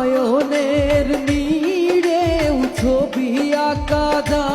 নয়নের নীড়ে ছবি আঁকা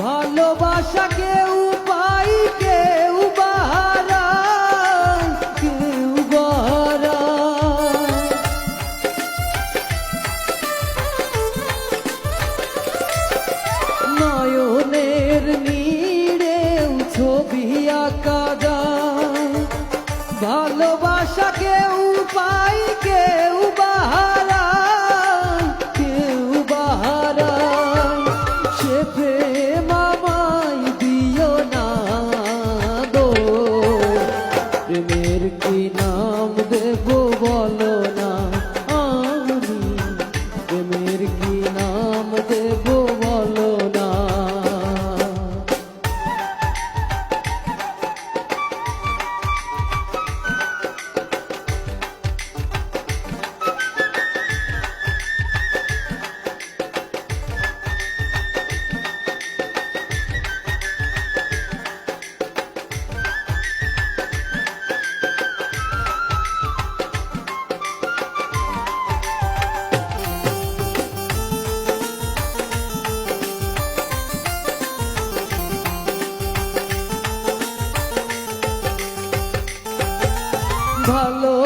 ভালোবাসা কেউ পাই, কেউ বাহারায় কেউ বাহারায় নয়নের নীড়ে ছবি আঁকা ভালোবাসা কেউ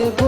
নাম